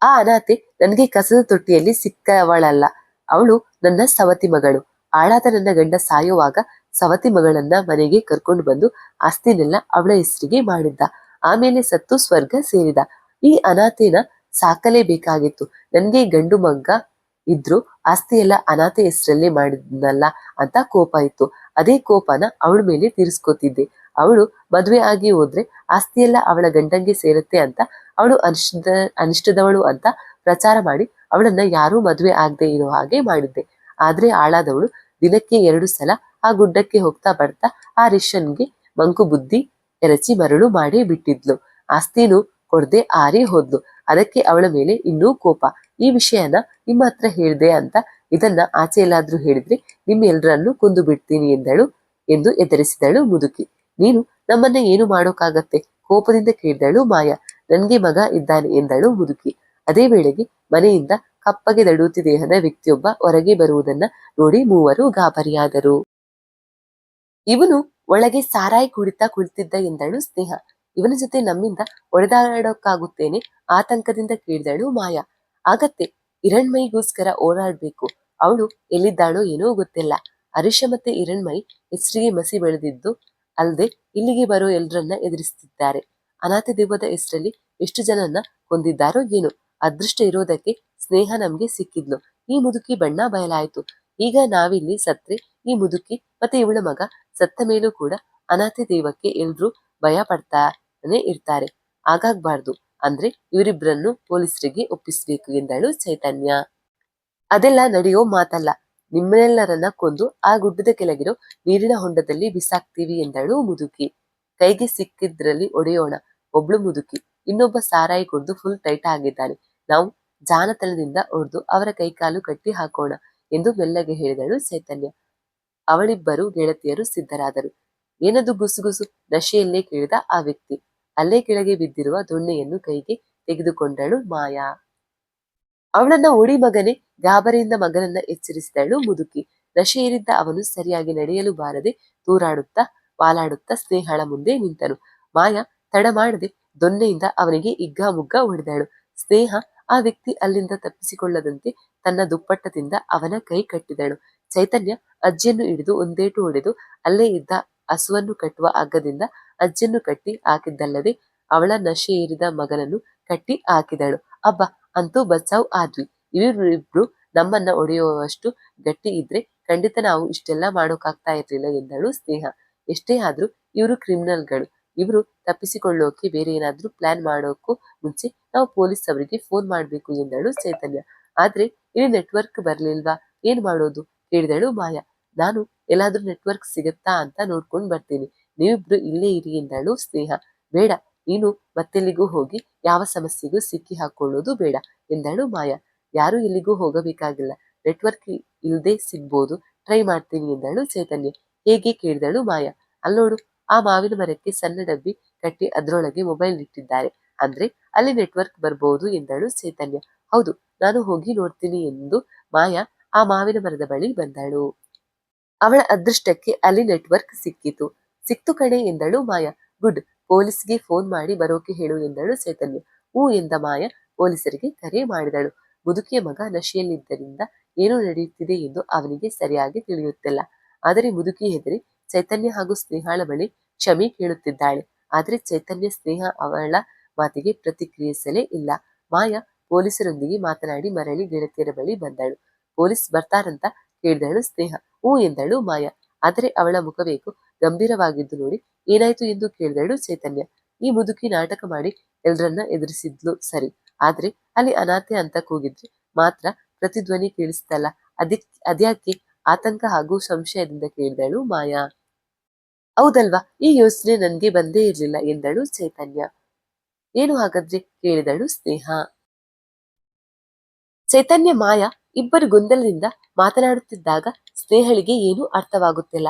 ಆ ಅನಾಥೆ ನನಗೆ ಕಸದ ತೊಟ್ಟಿಯಲ್ಲಿ ಸಿಕ್ಕವಳಲ್ಲ. ಅವಳು ನನ್ನ ಸವತಿ ಮಗಳು. ಆಳಾದ ನನ್ನ ಗಂಡ ಸಾಯುವಾಗ ಸವತಿ ಮಗಳನ್ನ ಮನೆಗೆ ಕರ್ಕೊಂಡು ಬಂದು ಆಸ್ತಿನೆಲ್ಲ ಅವಳ ಹೆಸರಿಗೆ ಮಾಡಿದ್ದ. ಆಮೇಲೆ ಸತ್ತು ಸ್ವರ್ಗ ಸೇರಿದ. ಈ ಅನಾಥೆನ ಸಾಕಲೇಬೇಕಾಗಿತ್ತು ನನ್ಗೆ ಗಂಡು ಮಗ್ಗ ಇದ್ರು ಆಸ್ತಿ ಅನಾಥೆ ಹೆಸರಲ್ಲೇ ಮಾಡಿದ್ನಲ್ಲ ಅಂತ ಕೋಪ ಇತ್ತು. ಅದೇ ಕೋಪನ ಅವಳ ಮೇಲೆ ತೀರಿಸ್ಕೊತಿದ್ದೆ. ಅವಳು ಮದುವೆ ಆಗಿ ಹೋದ್ರೆ ಆಸ್ತಿಯೆಲ್ಲ ಅವಳ ಗಂಡಂಗೆ ಸೇರುತ್ತೆ ಅಂತ, ಅವಳು ಅನಿಷ್ಟ ಅನಿಷ್ಟದವಳು ಅಂತ ಪ್ರಚಾರ ಮಾಡಿ ಅವಳನ್ನ ಯಾರೂ ಮದುವೆ ಆಗದೆ ಇರೋ ಹಾಗೆ ಮಾಡಿದ್ದೆ. ಆದ್ರೆ ಆಳಾದವಳು ದಿನಕ್ಕೆ ಎರಡು ಸಲ ಆ ಗುಡ್ಡಕ್ಕೆ ಹೋಗ್ತಾ ಬರ್ತಾ ಆ ರಿಷನ್ಗೆ ಮಂಕು ಬುದ್ಧಿ ಎರಚಿ ಮರಳು ಮಾಡಿ ಬಿಟ್ಟಿದ್ಲು. ಆಸ್ತಿನೂ ಕೊಡ್ದೆ ಆರಿ ಹೋದ್ಲು. ಅದಕ್ಕೆ ಅವಳ ಮೇಲೆ ಇನ್ನೂ ಕೋಪ. ಈ ವಿಷಯನ ನಿಮ್ಮ ಹತ್ರ ಹೇಳ್ದೆ ಅಂತ ಇದನ್ನ ಆಚೆ ಎಲ್ಲಾದ್ರೂ ಹೇಳಿದ್ರೆ ನಿಮ್ಮೆಲ್ಲರನ್ನು ಕೊಂದು ಬಿಡ್ತೀನಿ ಎಂದಳು ಎಂದು ಎದುರಿಸಿದಳು ಮುದುಕಿ. ನೀನು ನಮ್ಮನ್ನ ಏನು ಮಾಡೋಕ್ಕಾಗತ್ತೆ? ಕೋಪದಿಂದ ಕೇಳಿದಳು ಮಾಯ. ನನ್ಗೆ ಮಗ ಇದ್ದಾನೆ ಎಂದಳು ಮುದುಕಿ. ಅದೇ ವೇಳೆಗೆ ಮನೆಯಿಂದ ಕಪ್ಪಗೆ ದಡುತಿ ದೇಹದ ವ್ಯಕ್ತಿಯೊಬ್ಬ ಹೊರಗೆ ಬರುವುದನ್ನ ನೋಡಿ ಮೂವರು ಗಾಬರಿಯಾದರು. ಇವನು ಒಳಗೆ ಸಾರಾಯಿ ಕುಡಿತಾ ಕುಳಿತಿದ್ದ ಎಂದಳು ಸ್ನೇಹ. ಇವನ ಜೊತೆ ನಮ್ಮಿಂದ ಒಡೆದಾಡೋಕ್ಕಾಗುತ್ತೇನೆ ಆತಂಕದಿಂದ ಕೇಳಿದಳು ಮಾಯಾ. ಆಗತ್ತೆ ಇರಣ್ಮೈಗೋಸ್ಕರ ಓಡಾಡ್ಬೇಕು. ಅವಳು ಎಲ್ಲಿದ್ದಾಳೋ ಏನೋ ಗೊತ್ತಿಲ್ಲ. ಹರೀಶ ಮತ್ತೆ ಇರಣ್ಮೈ ಹೆಸರಿಗೆ ಮಸಿ ಬೆಳೆದಿದ್ದು ಅಲ್ಲದೆ ಇಲ್ಲಿಗೆ ಬರೋ ಎಲ್ಲರನ್ನ ಎದುರಿಸುತ್ತಿದ್ದಾರೆ ಅನಾಥ ದೇವದ ಹೆಸರಲ್ಲಿ ಎಷ್ಟು ಜನನ್ನ ಹೊಂದಿದ್ದಾರೋ ಏನೋ ಅದೃಷ್ಟ ಇರೋದಕ್ಕೆ ಸ್ನೇಹ ನಮ್ಗೆ ಸಿಕ್ಕಿದ್ಲು. ಈ ಮುದುಕಿ ಬಣ್ಣ ಬಯಲಾಯ್ತು. ಈಗ ನಾವಿಲ್ಲಿ ಸತ್ರೆ, ಈ ಮುದುಕಿ ಮತ್ತೆ ಇವಳ ಮಗ ಸತ್ತ ಮೇಲೂ ಕೂಡ ಅನಾಥ ದೇವಕ್ಕೆ ಎಲ್ರೂ ಭಯ ಪಡ್ತಾನೆ ಇರ್ತಾರೆ. ಆಗಾಗ್ಬಾರ್ದು ಅಂದ್ರೆ ಇವರಿಬ್ಬರನ್ನು ಪೊಲೀಸರಿಗೆ ಒಪ್ಪಿಸ್ಬೇಕು ಎಂದಳು ಚೈತನ್ಯ. ಅದೆಲ್ಲ ನಡೆಯೋ ಮಾತಲ್ಲ. ನಿಮ್ಮೆಲ್ಲರನ್ನ ಕೊಂದು ಆ ಗುಡ್ಡದ ಕೆಳಗಿರೋ ನೀರಿನ ಹೊಂಡದಲ್ಲಿ ಬಿಸಾಕ್ತೀವಿ ಎಂದಳು ಮುದುಕಿ. ಕೈಗೆ ಸಿಕ್ಕಿದ್ರಲ್ಲಿ ಒಡೆಯೋಣ, ಒಬ್ಳು ಮುದುಕಿ. ಇನ್ನೊಬ್ಬ ಸಾರಾಯಿ ಕುಡ್ದು ಫುಲ್ ಟೈಟ್ ಆಗಿದ್ದಾನೆ. ನಾವು ಜಾನತನದಿಂದ ಒಡೆದು ಅವರ ಕೈಕಾಲು ಕಟ್ಟಿ ಹಾಕೋಣ ಎಂದು ಮೆಲ್ಲಗೆ ಹೇಳಿದಳು ಚೈತನ್ಯ. ಅವಳಿಬ್ಬರು ಗೆಳತಿಯರು ಸಿದ್ಧರಾದರು. ಏನದು ಗುಸುಗುಸು ನಶೆಯಲ್ಲೇ ಕೇಳಿದ ಆ ವ್ಯಕ್ತಿ. ಅಲ್ಲೇ ಕೆಳಗೆ ಬಿದ್ದಿರುವ ದೊಣ್ಣೆಯನ್ನು ಕೈಗೆ ತೆಗೆದುಕೊಂಡಳು ಮಾಯಾ. ಅವಳನ್ನ ಓಡಿ ಮಗನೇ, ಗಾಬರಿಯಿಂದ ಮಗನನ್ನ ಎಚ್ಚರಿಸಿದಳು ಮುದುಕಿ. ನಶೆಯೇರಿದ್ದ ಅವನು ಸರಿಯಾಗಿ ನಡೆಯಲು ಬಾರದೆ ತೂರಾಡುತ್ತಾ ವಾಲಾಡುತ್ತಾ ಸ್ನೇಹಳ ಮುಂದೆ ನಿಂತನು. ಮಾಯಾ ತಡ ಮಾಡದೆ ದೊನ್ನೆಯಿಂದ ಅವನಿಗೆ ಇಗ್ಗಾಮುಗ್ಗ ಹೊಡೆದಳು. ಸ್ನೇಹ ಆ ವ್ಯಕ್ತಿ ಅಲ್ಲಿಂದ ತಪ್ಪಿಸಿಕೊಳ್ಳದಂತೆ ತನ್ನ ದುಪ್ಪಟ್ಟದಿಂದ ಅವನ ಕೈ ಕಟ್ಟಿದಳು. ಚೈತನ್ಯ ಅಜ್ಜಿಯನ್ನು ಹಿಡಿದು ಒಂದೇಟು ಹೊಡೆದು ಅಲ್ಲೇ ಇದ್ದ ಹಸುವನ್ನು ಕಟ್ಟುವ ಹಗ್ಗದಿಂದ ಅಜ್ಜಿಯನ್ನು ಕಟ್ಟಿ ಹಾಕಿದ್ದಲ್ಲದೆ ಅವಳ ನಶೆ ಏರಿದ ಮಗನನ್ನು ಕಟ್ಟಿ ಹಾಕಿದಳು. ಅಬ್ಬ ಅಂತೂ ಬಚಾವ್ ಆದ್ವಿ. ಇವರಿಬ್ರು ನಮ್ಮನ್ನ ಒಡೆಯುವಷ್ಟು ಗಟ್ಟಿ ಇದ್ರೆ ಖಂಡಿತ ನಾವು ಇಷ್ಟೆಲ್ಲ ಮಾಡೋಕಾಗ್ತಾ ಇರ್ಲಿಲ್ಲ ಎಂದಳು ಸ್ನೇಹ. ಎಷ್ಟೇ ಆದ್ರೂ ಇವರು ಕ್ರಿಮಿನಲ್ಗಳು. ಇವರು ತಪ್ಪಿಸಿಕೊಳ್ಳೋಕೆ ಬೇರೆ ಏನಾದ್ರೂ ಪ್ಲಾನ್ ಮಾಡೋಕ್ಕೂ ಮುಂಚೆ ನಾವು ಪೊಲೀಸ್ ಅವರಿಗೆ ಫೋನ್ ಮಾಡ್ಬೇಕು ಎಂದಳು ಚೈತನ್ಯ. ಆದ್ರೆ ಇಲ್ಲಿ ನೆಟ್ವರ್ಕ್ ಬರ್ಲಿಲ್ವಾ? ಏನ್ ಮಾಡೋದು? ಕೇಳಿದಳು ಮಾಯಾ. ನಾನು ಎಲ್ಲಾದ್ರೂ ನೆಟ್ವರ್ಕ್ ಸಿಗುತ್ತಾ ಅಂತ ನೋಡ್ಕೊಂಡು ಬರ್ತೀನಿ. ನೀವಿಬ್ರು ಇಲ್ಲೇ ಇರಿ ಎಂದಳು ಸ್ನೇಹ. ಬೇಡ ನೀನು ಮತ್ತೆಲ್ಲಿಗೂ ಹೋಗಿ ಯಾವ ಸಮಸ್ಯೆಗೂ ಸಿಕ್ಕಿ ಹಾಕೊಳ್ಳೋದು ಬೇಡ ಎಂದಳು ಮಾಯಾ. ಯಾರು ಎಲ್ಲಿಗೂ ಹೋಗಬೇಕಾಗಿಲ್ಲ. ನೆಟ್ವರ್ಕ್ ಇಲ್ಲದೆ ಸಿಗ್ಬೋದು. ಟ್ರೈ ಮಾಡ್ತೀನಿ ಎಂದಳು ಚೈತನ್ಯ. ಹೇಗೆ ಕೇಳಿದಳು ಮಾಯಾ. ಅಲ್ಲೋಡು ಆ ಮಾವಿನ ಮರಕ್ಕೆ ಸಣ್ಣ ಡಬ್ಬಿ ಕಟ್ಟಿ ಅದ್ರೊಳಗೆ ಮೊಬೈಲ್ ಇಟ್ಟಿದ್ದಾರೆ. ಅಂದ್ರೆ ಅಲ್ಲಿ ನೆಟ್ವರ್ಕ್ ಬರ್ಬೋದು ಎಂದಳು ಚೈತನ್ಯ. ಹೌದು, ನಾನು ಹೋಗಿ ನೋಡ್ತೀನಿ ಎಂದು ಮಾಯಾ ಆ ಮಾವಿನ ಮರದ ಬಳಿ ಬಂದಳು. ಅವಳ ಅದೃಷ್ಟಕ್ಕೆ ಅಲ್ಲಿ ನೆಟ್ವರ್ಕ್ ಸಿಕ್ಕಿತು. ಸಿಕ್ತು ಕಣೆ ಎಂದಳು ಮಾಯಾ. ಗುಡ್ ಪೊಲೀಸ್ಗೆ ಫೋನ್ ಮಾಡಿ ಬರೋಕೆ ಹೇಳು ಎಂದಳು ಚೈತನ್ಯ. ಹೂ ಎಂದ ಮಾಯಾ ಪೊಲೀಸರಿಗೆ ಕರೆ ಮಾಡಿದಳು. ಮುದುಕಿಯ ಮಗ ನಶೆಯಲ್ಲಿದ್ದರಿಂದ ಏನು ನಡೆಯುತ್ತಿದೆ ಎಂದು ಅವನಿಗೆ ಸರಿಯಾಗಿ ತಿಳಿಯುತ್ತಿಲ್ಲ. ಆದರೆ ಮುದುಕಿ ಹೆದರಿ ಚೈತನ್ಯ ಹಾಗೂ ಸ್ನೇಹಾಳ ಬಳಿ ಕ್ಷಮೆ ಕೇಳುತ್ತಿದ್ದಾಳೆ. ಆದರೆ ಚೈತನ್ಯ, ಸ್ನೇಹ ಅವಳ ಮಾತಿಗೆ ಪ್ರತಿಕ್ರಿಯಿಸಲೇ ಇಲ್ಲ. ಮಾಯಾ ಪೊಲೀಸರೊಂದಿಗೆ ಮಾತನಾಡಿ ಮರಳಿ ಗೆಳತಿಯರ ಬಳಿ ಬಂದಳು. ಪೊಲೀಸ್ ಬರ್ತಾರಂತ ಕೇಳಿದಳು ಸ್ನೇಹ. ಹೂ ಎಂದಳು ಮಾಯಾ. ಆದರೆ ಅವಳ ಮುಖಬೇಕು ಗಂಭೀರವಾಗಿದ್ದು ನೋಡಿ ಏನಾಯ್ತು ಎಂದು ಕೇಳಿದಳು ಚೈತನ್ಯ. ಈ ಮುದುಕಿ ನಾಟಕ ಮಾಡಿ ಎಲ್ರನ್ನ ಎದುರಿಸಿದ್ಲು ಸರಿ. ಆದ್ರೆ ಅಲ್ಲಿ ಅನಾಥೆ ಅಂತ ಕೂಗಿದ್ರೆ ಮಾತ್ರ ಪ್ರತಿಧ್ವನಿ ಕೇಳಿಸ್ತಲ್ಲ. ಅದಿಕ್, ಅದ್ಯಾಕೆ? ಆತಂಕ ಹಾಗೂ ಸಂಶಯದಿಂದ ಕೇಳಿದಳು ಮಾಯಾ. ಹೌದಲ್ವಾ? ಈ ಯೋಚನೆ ನನ್ಗೆ ಬಂದೇ ಇರ್ಲಿಲ್ಲ ಎಂದಳು ಚೈತನ್ಯ. ಏನು ಹಾಗಾದ್ರೆ? ಕೇಳಿದಳು ಸ್ನೇಹ. ಚೈತನ್ಯ, ಮಾಯಾ ಇಬ್ಬರು ಗೊಂದಲದಿಂದ ಮಾತನಾಡುತ್ತಿದ್ದಾಗ ಸ್ನೇಹಳಿಗೆ ಏನು ಅರ್ಥವಾಗುತ್ತಿಲ್ಲ.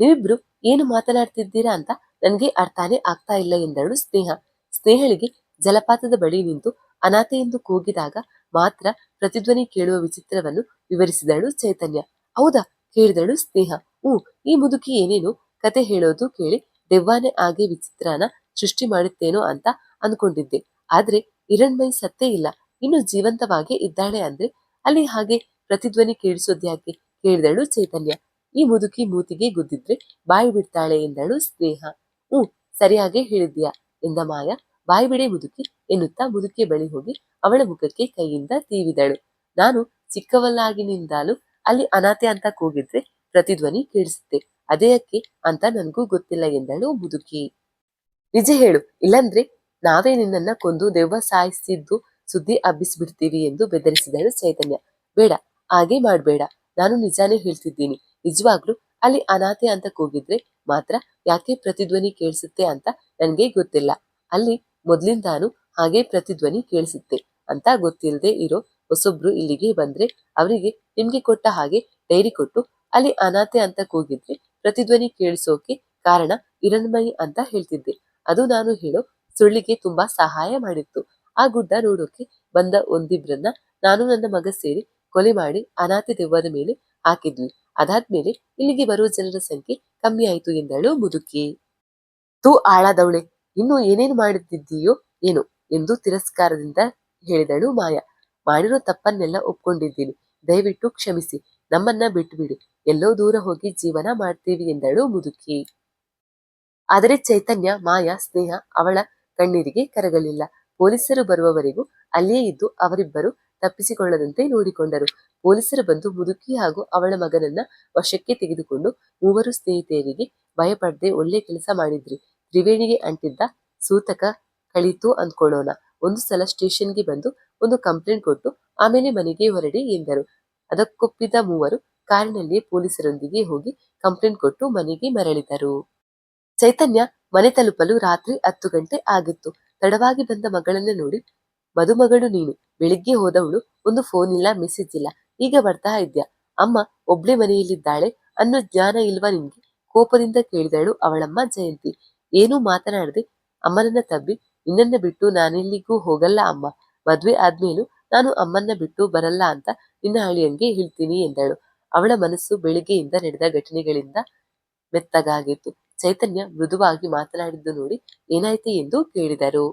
ನೀವಿಬ್ರು ಏನು ಮಾತನಾಡ್ತಿದ್ದೀರಾ ಅಂತ ನನಗೆ ಅರ್ಥನೇ ಆಗ್ತಾ ಇಲ್ಲ ಎಂದಳು ಸ್ನೇಹ. ಸ್ನೇಹಳಿಗೆ ಜಲಪಾತದ ಬಳಿ ನಿಂತು ಅನಾಥೆ ಎಂದು ಕೂಗಿದಾಗ ಮಾತ್ರ ಪ್ರತಿಧ್ವನಿ ಕೇಳುವ ವಿಚಿತ್ರವನ್ನು ವಿವರಿಸಿದಳು ಚೈತನ್ಯ. ಹೌದಾ? ಕೇಳಿದಳು ಸ್ನೇಹ. ಹ್ಞೂ, ಈ ಮುದುಕಿ ಏನೇನು ಕತೆ ಹೇಳೋದು ಕೇಳಿ ದೆವ್ವಾನೆ ಆಗಿ ವಿಚಿತ್ರನ ಸೃಷ್ಟಿ ಮಾಡುತ್ತೇನೋ ಅಂತ ಅನ್ಕೊಂಡಿದ್ದೆ. ಆದ್ರೆ ಇರಣ್ಮೈ ಸತ್ತೇ ಇಲ್ಲ. ಇನ್ನು ಜೀವಂತವಾಗಿ ಇದ್ದಾಳೆ ಅಂದ್ರೆ ಅಲ್ಲಿ ಹಾಗೆ ಪ್ರತಿಧ್ವನಿ ಕೇಳಿಸೋದ್ಯಾಕೆ? ಕೇಳಿದಳು ಚೈತನ್ಯ. ಈ ಮುದುಕಿ ಮೂತಿಗೆ ಗುದ್ದಿದ್ರೆ ಬಾಯಿ ಬಿಡ್ತಾಳೆ ಎಂದಳು ಸ್ನೇಹ. ಹ್ಞೂ, ಸರಿಯಾಗಿ ಹೇಳಿದ್ಯಾ ಎಂದ ಮಾಯ. ಬಾಯಿ ಬಿಡೆ ಮುದುಕಿ ಎನ್ನುತ್ತಾ ಮುದುಕಿಯ ಬಳಿ ಹೋಗಿ ಅವಳ ಮುಖಕ್ಕೆ ಕೈಯಿಂದ ತೀವಿದಳು. ನಾನು ಚಿಕ್ಕವಲ್ಲಾಗಿನಿಂದಲೂ ಅಲ್ಲಿ ಅನಾಥೆ ಅಂತ ಕೂಗಿದ್ರೆ ಪ್ರತಿಧ್ವನಿ ಕೇಳಿಸುತ್ತೆ. ಅದೇಯಕ್ಕೆ ಅಂತ ನನಗೂ ಗೊತ್ತಿಲ್ಲ ಎಂದಳು ಮುದುಕಿ. ನಿಜ ಹೇಳು, ಇಲ್ಲಂದ್ರೆ ನಾವೇ ನಿನ್ನನ್ನ ಕೊಂದು ದೆವ್ವ ಸಾಯಿಸಿದ್ದು ಸುದ್ದಿ ಹಬ್ಬಿಸ್ಬಿಡ್ತೀವಿ ಎಂದು ಬೆದರಿಸಿದಳು ಚೈತನ್ಯ. ಬೇಡ, ಹಾಗೆ ಮಾಡ್ಬೇಡ. ನಾನು ನಿಜಾನೇ ಹೇಳ್ತಿದ್ದೀನಿ. ನಿಜವಾಗ್ಲೂ ಅಲ್ಲಿ ಅನಾಥೆ ಅಂತ ಕೂಗಿದ್ರೆ ಮಾತ್ರ ಯಾಕೆ ಪ್ರತಿಧ್ವನಿ ಕೇಳಿಸುತ್ತೆ ಅಂತ ನನಗೆ ಗೊತ್ತಿಲ್ಲ. ಅಲ್ಲಿ ಮೊದ್ಲಿಂದಾನು ಹಾಗೆ ಪ್ರತಿಧ್ವನಿ ಕೇಳಿಸುತ್ತೆ ಅಂತ ಗೊತ್ತಿಲ್ಲದೆ ಇರೋ ಹೊಸೊಬ್ರು ಇಲ್ಲಿಗೆ ಬಂದ್ರೆ ಅವರಿಗೆ ನಿಮ್ಗೆ ಕೊಟ್ಟ ಹಾಗೆ ಡೈರಿ ಕೊಟ್ಟು ಅಲ್ಲಿ ಅನಾಥೆ ಅಂತ ಕೂಗಿದ್ರೆ ಪ್ರತಿಧ್ವನಿ ಕೇಳಿಸೋಕೆ ಕಾರಣ ಹಿರಣ್ಮಯಿ ಅಂತ ಹೇಳ್ತಿದ್ದೆ. ಅದು ನಾನು ಹೇಳೋ ಸುಳ್ಳಿಗೆ ತುಂಬಾ ಸಹಾಯ ಮಾಡಿತ್ತು. ಆ ಗುಡ್ಡ ನೋಡೋಕೆ ಬಂದ ಒಂದಿಬ್ರನ್ನ ನಾನು ನನ್ನ ಮಗ ಸೇರಿ ಕೊಲೆ ಮಾಡಿ ಅನಾಥೆ ದೆವ್ವದ ಮೇಲೆ ಹಾಕಿದ್ವಿ. ಅದಾದ್ಮೇಲೆ ಇಲ್ಲಿಗೆ ಬರುವ ಜನರ ಸಂಖ್ಯೆ ಕಮ್ಮಿ ಆಯ್ತು ಎಂದಳು ಮುದುಕಿ. ತೂ ಆಳಾದವಳೆ, ಇನ್ನು ಏನೇನು ಮಾಡುತ್ತಿದ್ದೀಯೋ ಏನು ಎಂದು ತಿರಸ್ಕಾರದಿಂದ ಹೇಳಿದಳು ಮಾಯಾ. ಮಾಡಿರೋ ತಪ್ಪನ್ನೆಲ್ಲ ಒಪ್ಕೊಂಡಿದ್ದೀನಿ. ದಯವಿಟ್ಟು ಕ್ಷಮಿಸಿ. ನಮ್ಮನ್ನ ಬಿಟ್ಟುಬಿಡಿ ಎಲ್ಲೋ ದೂರ ಹೋಗಿ ಜೀವನ ಮಾಡ್ತೀವಿ ಎಂದಳು ಮುದುಕಿ. ಆದರೆ ಚೈತನ್ಯ, ಮಾಯಾ, ಸ್ನೇಹ ಅವಳ ಕಣ್ಣೀರಿಗೆ ಕರಗಲಿಲ್ಲ. ಪೊಲೀಸರು ಬರುವವರೆಗೂ ಅಲ್ಲಿಯೇ ಇದ್ದು ಅವರಿಬ್ಬರು ತಪ್ಪಿಸಿಕೊಳ್ಳದಂತೆ ನೋಡಿಕೊಂಡರು. ಪೊಲೀಸರು ಬಂದು ಮುದುಕಿ ಹಾಗೂ ಅವಳ ಮಗನನ್ನ ವಶಕ್ಕೆ ತೆಗೆದುಕೊಂಡು ಮೂವರು ಸ್ನೇಹಿತೆಯರಿಗೆ ಭಯಪಡದೆ ಒಳ್ಳೆ ಕೆಲಸ ಮಾಡಿದ್ರಿ. ತ್ರಿವೇಣಿಗೆ ಅಂಟಿದ್ದ ಸೂತಕ ಕಳೀತು ಅಂದ್ಕೊಳ್ಳೋಣ ಒಂದು ಸಲ ಸ್ಟೇಷನ್ಗೆ ಬಂದು ಒಂದು ಕಂಪ್ಲೇಂಟ್ ಕೊಟ್ಟು ಆಮೇಲೆ ಮನೆಗೆ ಹೊರಡಿ ಎಂದರು. ಅದಕ್ಕೊಪ್ಪಿದ ಮೂವರು ಕಾರಿನಲ್ಲಿ ಪೊಲೀಸರೊಂದಿಗೆ ಹೋಗಿ ಕಂಪ್ಲೇಂಟ್ ಕೊಟ್ಟು ಮನೆಗೆ ಮರಳಿದರು. ಚೈತನ್ಯ ಮನೆ ತಲುಪಲು ರಾತ್ರಿ ಹತ್ತು ಗಂಟೆ ಆಗಿತ್ತು. ತಡವಾಗಿ ಬಂದ ಮಗಳನ್ನ ನೋಡಿ, ಮದುಮಗಳು ನೀನು. ಬೆಳಿಗ್ಗೆ ಹೋದವಳು ಒಂದು ಫೋನ್ ಇಲ್ಲ ಮೆಸೇಜ್ ಇಲ್ಲ. ಈಗ ಬರ್ತಾ ಇದ್ಯಾ? ಅಮ್ಮ, ಒಬ್ಳೆ ಮನೆಯಲ್ಲಿದ್ದಾಳೆ, ಅನ್ನೋ ಜ್ಞಾನ ಇಲ್ವಾ ನಿನ್ಗೆ ಕೋಪದಿಂದ ಕೇಳಿದಳು ಅವಳಮ್ಮ ಜಯಂತಿ. ಏನೂ ಮಾತನಾಡದೆ ಅಮ್ಮನನ್ನ ತಬ್ಬಿ, ನಿನ್ನನ್ನ ಬಿಟ್ಟು ನಾನೆಲ್ಲಿಗೂ ಹೋಗಲ್ಲ ಅಮ್ಮ. ಮದ್ವೆ ಆದ್ಮೇಲೂ ನಾನು ಅಮ್ಮನ್ನ ಬಿಟ್ಟು ಬರಲ್ಲ ಅಂತ ನಿನ್ನ ಹಳಿಯಂಗೆ ಹೇಳ್ತೀನಿ ಎಂದಳು. ಅವಳ ಮನಸ್ಸು ಬೆಳಿಗ್ಗೆಯಿಂದ ನಡೆದ ಘಟನೆಗಳಿಂದ ಮೆತ್ತಗಾಗಿತ್ತು. ಚೈತನ್ಯ ಮೃದುವಾಗಿ ಮಾತನಾಡಿದ್ದು ನೋಡಿ ಏನಾಯ್ತು ಎಂದು ಕೇಳಿದರು.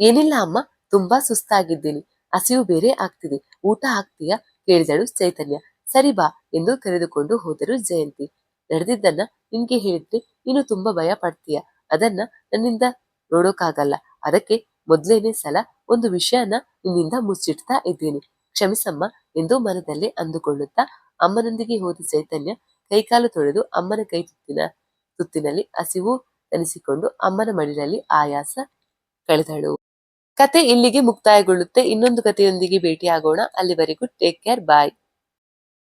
ಏನಿಲ್ಲ ಅಮ್ಮ, ತುಂಬಾ ಸುಸ್ತಾಗಿದ್ದೀನಿ. ಹಸಿವು ಬೇರೆ ಆಗ್ತಿದೆ. ಊಟ ಹಾಕ್ತೀಯಾ? ಕೇಳಿದಳು ಚೈತನ್ಯ. ಸರಿ ಬಾ ಎಂದು ಕರೆದುಕೊಂಡು ಹೋದರು ಜಯಂತಿ. ನಡೆದಿದ್ದನ್ನ ನಿನ್ಗೆ ಹೇಳಿದ್ರೆ ನೀನು ತುಂಬಾ ಭಯ ಪಡ್ತೀಯ ಅದನ್ನ ನನ್ನಿಂದ ನೋಡೋಕ್ಕಾಗಲ್ಲ ಅದಕ್ಕೆ ಮೊದ್ಲೇನೆ ಸಲ ಒಂದು ವಿಷಯನ ನಿನ್ನಿಂದ ಮುಚ್ಚಿಡ್ತಾ ಇದ್ದೀನಿ. ಕ್ಷಮಿಸಮ್ಮ ಎಂದು ಮನದಲ್ಲಿ ಅಂದುಕೊಳ್ಳುತ್ತಾ ಅಮ್ಮನೊಂದಿಗೆ ಹೋದ ಚೈತನ್ಯ ಕೈಕಾಲು ತೊಳೆದು ಅಮ್ಮನ ಕೈ ತುತ್ತಿನ ತುತ್ತಿನಲ್ಲಿ ಹಸಿವು ತನಿಸಿಕೊಂಡು ಅಮ್ಮನ ಮಡಿಲಲ್ಲಿ ಆಯಾಸ ಕಳೆದಳು. ಕತೆ ಇಲ್ಲಿಗೆ ಮುಕ್ತಾಯಗೊಳ್ಳುತ್ತೆ. ಇನ್ನೊಂದು ಕಥೆಯೊಂದಿಗೆ ಭೇಟಿ ಆಗೋಣ ಅಲ್ಲಿವರೆಗೂ ಟೇಕ್ ಕೇರ್ ಬಾಯ್